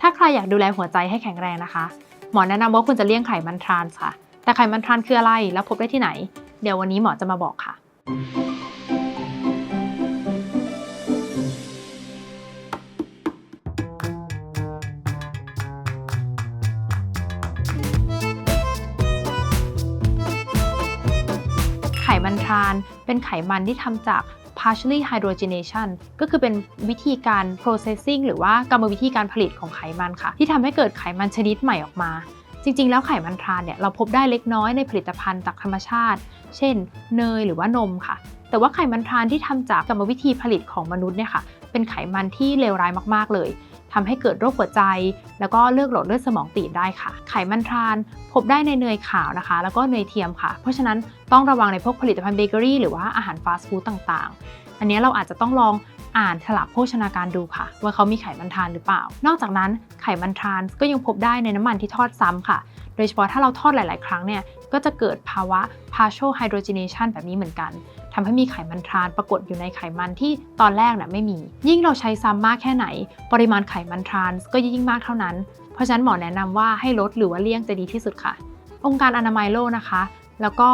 ถ้าใครอยากดูแลหัวใจให้แข็งแรงนะคะ หมอแนะนำว่าควรจะเลี่ยงไขมันทรานส์ค่ะ แต่ไขมันทรานส์คืออะไรแล้วพบได้ที่ไหน เดี๋ยววันนี้หมอจะมาบอกค่ะ ไขมันทรานเป็นไขมันที่ทำจาก partially hydrogenation ก็คือเป็นวิธีการ processing หรือว่ากรรมวิธีการผลิตของไขมันค่ะ ที่ทำให้เกิดไขมันชนิดใหม่ออกมา จริง ๆ แล้วไขมันทรานเนี่ยเราพบได้เล็กน้อยในผลิตภัณฑ์จากธรรมชาติ เช่น เนยหรือว่านมค่ะ แต่ว่าไขมันทรานที่ทำจากกรรมวิธีผลิตของมนุษย์เนี่ยค่ะเป็นไขมันที่เลวร้ายมากๆเลย ทำให้เกิดโรคหัวใจ แล้วก็เลือดหลอดเลือดสมองตีบได้ค่ะ ไขมันทราน พบได้ในเนยขาวนะคะ แล้วก็เนยเทียมค่ะ เพราะฉะนั้นต้องระวังในพวกผลิตภัณฑ์เบเกอรี่หรือว่าอาหารฟาสต์ฟู้ดต่างๆ อันนี้เราอาจจะต้องลองอ่านฉลากโภชนาการดูค่ะ ว่าเขามีไขมันทรานหรือเปล่า นอกจากนั้นไขมันทรานก็ยังพบได้ในน้ำมันที่ทอดซ้ำค่ะ โดยเฉพาะถ้าเราทอดหลาย ๆ ครั้งเนี่ยก็จะเกิดภาวะ partial hydrogenation แบบนี้เหมือนกันทำให้มีไขมันทรานปรากฏอยู่ในไขมันที่ตอนแรกน่ะไม่มี ยิ่งเราใช้ซ้ำมากแค่ไหน ปริมาณไขมันทรานก็ยิ่งมากเท่านั้น เพราะฉะนั้นหมอแนะนำว่าให้ลดหรือว่าเลี่ยงจะดีที่สุดค่ะ องค์การอนามัยโลกนะคะ แล้วก็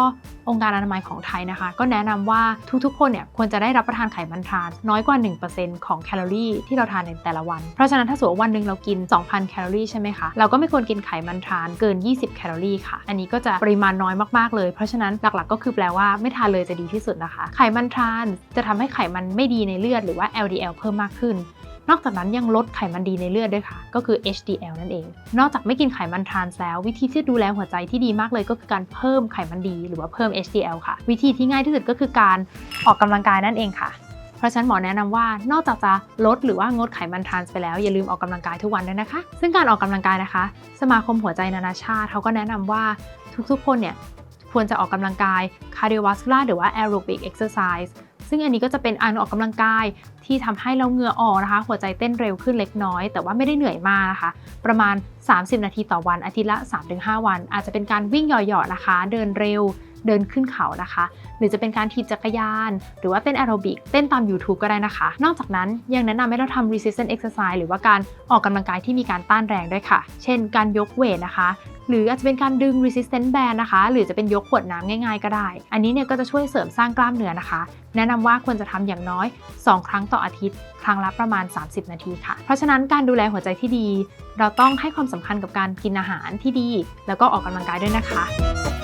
องค์การอนามัยของไทยนะคะ ก็แนะนำว่าทุกๆ คนเนี่ยควรจะได้รับประทานไขมันทรานน้อยกว่า 1%ของแคลอรี่ที่เราทานในแต่ละวัน เพราะฉะนั้นถ้าสมมติวันหนึ่งเรากิน 2,000 แคลอรี่ใช่ไหมคะ เราก็ไม่ควรกินไขมันทรานเกิน 20 แคลอรี่ค่ะ อันนี้ก็จะปริมาณน้อยมากๆเลย เพราะฉะนั้นหลักๆ ก็คือแปลว่าไม่ทานเลยจะดีที่สุดนะคะ ไขมันทรานจะทำให้ไขมันไม่ดีในเลือดหรือว่า LDL เพิ่มมากขึ้น นอกจากนั้นยังลดไขมันดีในเลือดด้วยค่ะ ก็คือ HDL นั่นเอง นอกจากไม่กินไขมันทรานส์แล้ว วิธีที่ดูแลหัวใจที่ดีมากเลยก็คือการเพิ่มไขมันดี หรือว่าเพิ่ม HDL ค่ะ วิธีที่ง่ายที่สุดก็คือการออกกำลังกายนั่นเองค่ะเพราะฉะนั้นหมอแนะนำว่านอกจากจะลดหรือว่างดไขมันทรานส์ไปแล้ว อย่าลืมออกกำลังกายทุกวันด้วยนะคะ ซึ่งการออกกำลังกายนะคะ สมาคมหัวใจนานาชาติเขาก็แนะนำว่าทุกๆคนเนี่ยควรจะออกกำลังกาย cardiovascular หรือว่า aerobic exercise ซึ่งอันนี้ก็จะเป็นการออกกำลังกายที่ทำให้เราเหงื่อออกนะคะ หัวใจเต้นเร็วขึ้นเล็กน้อย แต่ว่าไม่ได้เหนื่อยมากนะคะ ประมาณ 30 นาทีต่อวันอาทิตย์ละ 3-5 วัน อาจจะเป็นการวิ่งหย่อๆนะคะ เดินเร็ว เดินขึ้นเขานะคะ หรือจะเป็นการถีบจักรยาน หรือว่าเต้นแอโรบิกเต้นตาม YouTube ก็ได้นะคะ นอกจากนั้นยังแนะนำให้เราทำ resistance exercise หรือว่าการออกกำลังกายที่มีการต้านแรงด้วยค่ะ เช่น การยกเวทนะคะหรืออาจจะเป็นการดึง resistance band นะคะ หรือจะเป็นยกขวดน้ำง่ายๆ ก็ได้ อันนี้เนี่ยก็จะช่วยเสริมสร้างกล้ามเนื้อนะคะ แนะนำว่าควรจะทำอย่างน้อย 2 ครั้งต่ออาทิตย์ ครั้งละประมาณ 30 นาทีค่ะ เพราะฉะนั้นการดูแลหัวใจที่ดี เราต้องให้ความสำคัญกับการกินอาหารที่ดี แล้วก็ออกกำลังกายด้วยนะคะ